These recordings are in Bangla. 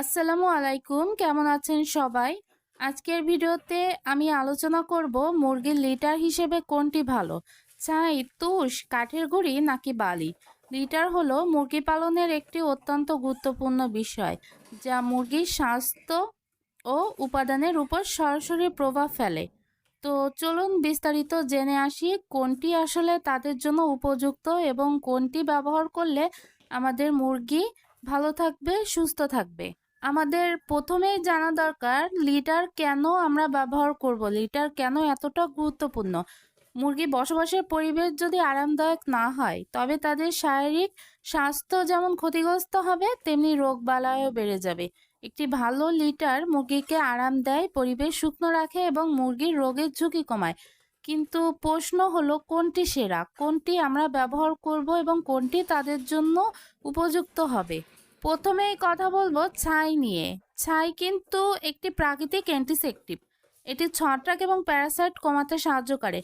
আসসালামু আলাইকুম, কেমন আছেন সবাই? আজকের ভিডিওতে আমি আলোচনা করব মুরগির লিটার হিসেবে কোনটি ভালো, চাই তুষ, কাঠের গুঁড়ি নাকি বালি? লিটার হলো মুরগি পালনের একটি অত্যন্ত গুরুত্বপূর্ণ বিষয়, যা মুরগির স্বাস্থ্য ও উপাদানের উপর সরাসরি প্রভাব ফেলে। তো চলুন বিস্তারিত জেনে আসি কোনটি আসলে তাদের জন্য উপযুক্ত এবং কোনটি ব্যবহার করলে আমাদের মুরগি ভালো থাকবে, সুস্থ থাকবে। আমাদের প্রথমেই জানা দরকার, লিটার কেন আমরা ব্যবহার করব? লিটার কেন এতটা গুরুত্বপূর্ণ? মুরগি বসবাসের পরিবেশ যদি আরামদায়ক না হয়, তবে তাদের শারীরিক স্বাস্থ্য যেমন ক্ষতিগ্রস্ত হবে, তেমনি রোগ বালায়ও বেড়ে যাবে। একটি ভালো লিটার মুরগিকে আরাম দেয়, পরিবেশ শুকনো রাখে এবং মুরগির রোগের ঝুঁকি কমায়। কিন্তু প্রশ্ন হলো, কোনটি সেরা? কোনটি আমরা ব্যবহার করব এবং কোনটি তাদের জন্য উপযুক্ত হবে? প্রথমেই কথা বলব ছাই নিয়ে। ছাই কিন্তু একটি প্রাকৃতিক অ্যান্টিসেপটিভ এটি ছত্রাক এবং প্যারাসাইট কমাতে সাহায্য করে।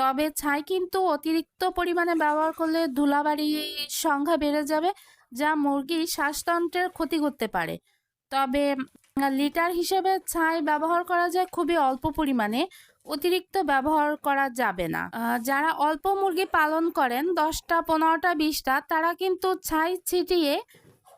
তবে ছাই কিন্তু অতিরিক্ত পরিমাণে ব্যবহার করলে ধুলাবাড়ির সংখ্যা বেড়ে যাবে, যা মুরগির শ্বাসতন্ত্রের ক্ষতি করতে পারে। তবে লিটার হিসেবে ছাই ব্যবহার করা যায় খুবই অল্প পরিমাণে, অতিরিক্ত ব্যবহার করা যাবে না। যারা অল্প মুরগি পালন করেন, দশটা, পনেরোটা, বিশটা, তারা কিন্তু ছাই ছিটিয়ে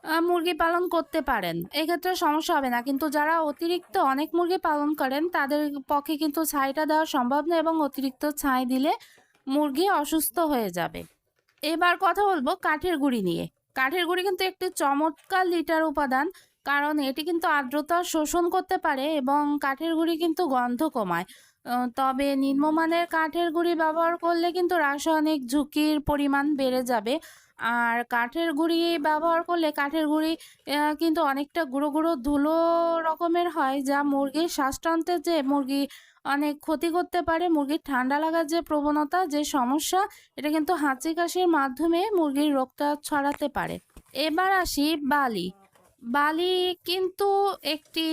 মুরগি পালন করতে পারেন। এক্ষেত্রে সমস্যা হবে না। কিন্তু যারা অতিরিক্ত অনেক মুরগি পালন করেন, তাদের পক্ষে কিন্তু ছাইটা দেওয়া সম্ভব না এবং অতিরিক্ত ছাই দিলে মুরগি অসুস্থ হয়ে যাবে। এবার কথা বলব কাঠের গুঁড়ি নিয়ে। কাঠের গুঁড়ি কিন্তু একটি চমৎকার লিটার উপাদান, কারণ এটি কিন্তু আর্দ্রতা শোষণ করতে পারে এবং কাঠের গুঁড়ি কিন্তু গন্ধ কমায়। তবে নিম্নমানের কাঠের গুঁড়ি ব্যবহার করলে কিন্তু রাসায়নিক ঝুঁকির পরিমাণ বেড়ে যাবে। আর কাঠের গুঁড়ি ব্যবহার করলে কাঠের গুঁড়ি কিন্তু অনেকটা গুঁড়ো গুঁড়ো ধুলো রকমের হয়, যা মুরগির শ্বাসতন্ত্রের যে মুরগি অনেক ক্ষতি করতে পারে, মুরগির ঠান্ডা লাগার যে প্রবণতা, যে সমস্যা, এটা কিন্তু হাঁচি কাশির মাধ্যমে মুরগির রোগটা ছড়াতে পারে। এবার আসি বালি। বালি কিন্তু একটি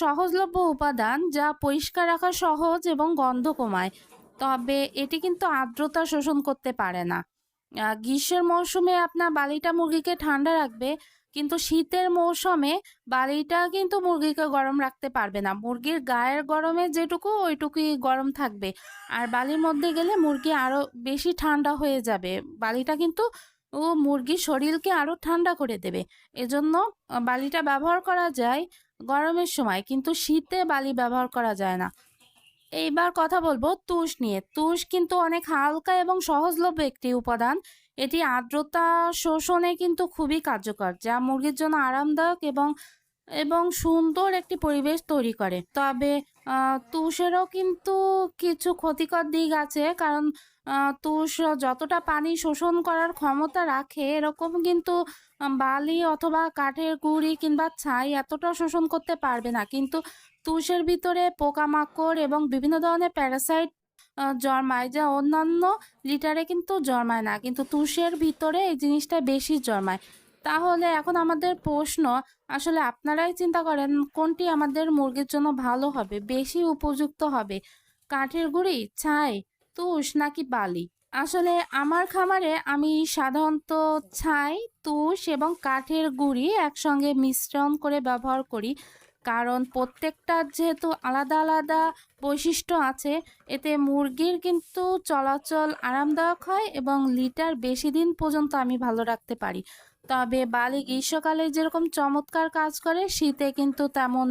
সহজলভ্য উপাদান যা পরিষ্কার রাখা সহজ এবং গন্ধ কমায়। তবে এটি কিন্তু আর্দ্রতা শোষণ করতে পারে না। গ্রীষ্মের মৌসুমে আপনার বালিটা মুরগিকে ঠান্ডা রাখবে, কিন্তু শীতের মৌসুমে বালিটা কিন্তু মুরগিকে গরম রাখতে পারবে না। মুরগির গায়ের গরমে যেটুকু, ওইটুকুই গরম থাকবে। আর বালির মধ্যে গেলে মুরগি আরও বেশি ঠান্ডা হয়ে যাবে। বালিটা কিন্তু, ও মুরগির শরীরকে আরও ঠান্ডা করে দেবে। এজন্য বালিটা ব্যবহার করা যায় গরমের সময় কিন্তু শীতে বালি ব্যবহার করা যায় না। এইবার কথা বলব তুষ নিয়ে। তুষ কিন্তু অনেক হালকা এবং সহজলভ্য একটি উপাদান। এটি আর্দ্রতা শোষণে কিন্তু খুবই কার্যকর, যা মুরগির জন্য আরামদায়ক এবং এবং সুন্দর একটি পরিবেশ তৈরি করে। তবে তুষেরও কিন্তু কিছু ক্ষতিকর দিক আছে, কারণ তুষ যতটা পানি শোষণ করার ক্ষমতা রাখে, এরকম কিন্তু বালি অথবা কাঠের গুঁড়ি কিংবা ছাই এতটা শোষণ করতে পারবে না। কিন্তু তুষের ভিতরে পোকামাকড় এবং বিভিন্ন ধরনের প্যারাসাইট জন্মায়, যা অন্যান্য লিটারে কিন্তু জন্মায় না। কিন্তু তুষের ভিতরে এই জিনিসটা বেশি জন্মায়। তাহলে এখন আমাদের প্রশ্ন, আসলে আপনারাই চিন্তা করেন কোনটি আমাদের মুরগির জন্য ভালো হবে, বেশি উপযুক্ত হবে, কাঠের গুঁড়ি, ছাই, তুষ নাকি বালি? আসলে আমার খামারে আমি সাধারণত ছাই, তুষ এবং কাঠের গুঁড়ি একসঙ্গে মিশ্রণ করে ব্যবহার করি। কারণ প্রত্যেকটার যেহেতু আলাদা আলাদা বৈশিষ্ট্য আছে, এতে মুরগির কিন্তু চলাচল আরামদায়ক হয় এবং লিটার বেশি দিন পর্যন্ত আমি ভালো রাখতে পারি। তবে বালি গ্রীষ্মকালে যেরকম চমৎকার কাজ করে, শীতে কিন্তু তেমন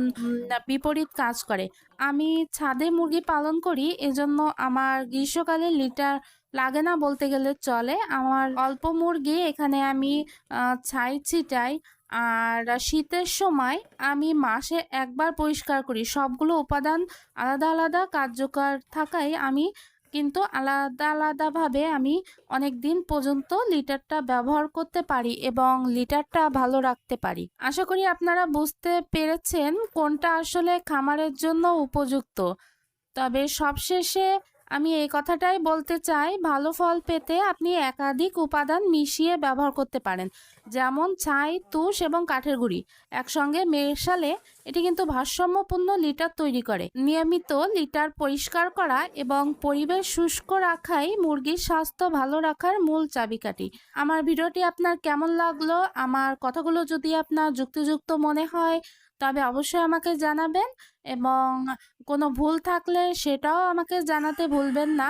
বিপরীত কাজ করে। আমি ছাদে মুরগি পালন করি, এজন্য আমার গ্রীষ্মকালে লিটার লাগে না বলতে গেলে চলে। আমার অল্প মুরগি, এখানে আমি ছাই ছিটাই। আর শীতের সময় আমি মাসে একবার পরিষ্কার করি। সবগুলো উপাদান আলাদা আলাদা কার্যকর থাকায় আমি কিন্তু আলাদা আলাদাভাবে আমি অনেক দিন পর্যন্ত লিটারটা ব্যবহার করতে পারি এবং লিটারটা ভালো রাখতে পারি। আশা করি আপনারা বুঝতে পেরেছেন কোনটা আসলে খামারের জন্য উপযুক্ত। তবে সবশেষে আমি এই কথাটাই বলতে চাই, ভালো ফল পেতে আপনি একাধিক উপাদান মিশিয়ে ব্যবহার করতে পারেন। যেমন ছাই, তুষ এবং কাঠের গুঁড়ি। একসঙ্গে মেশালে এটি কিন্তু ভারসাম্যপূর্ণ লিটার তৈরি করে। নিয়মিত লিটার পরিষ্কার করা এবং পরিবেশ শুষ্ক রাখাই মুরগির স্বাস্থ্য ভালো রাখার মূল চাবিকাঠি। আমার ভিডিওটি আপনার কেমন লাগল? আমার কথাগুলো যদি আপনার যুক্তিযুক্ত মনে হয় তবে অবশ্যই আমাকে জানাবেন এবং কোনো ভুল থাকলে সেটাও আমাকে জানাতে ভুলবেন না।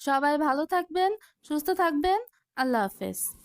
সবাই ভালো থাকবেন, সুস্থ থাকবেন। আল্লাহ হাফেজ।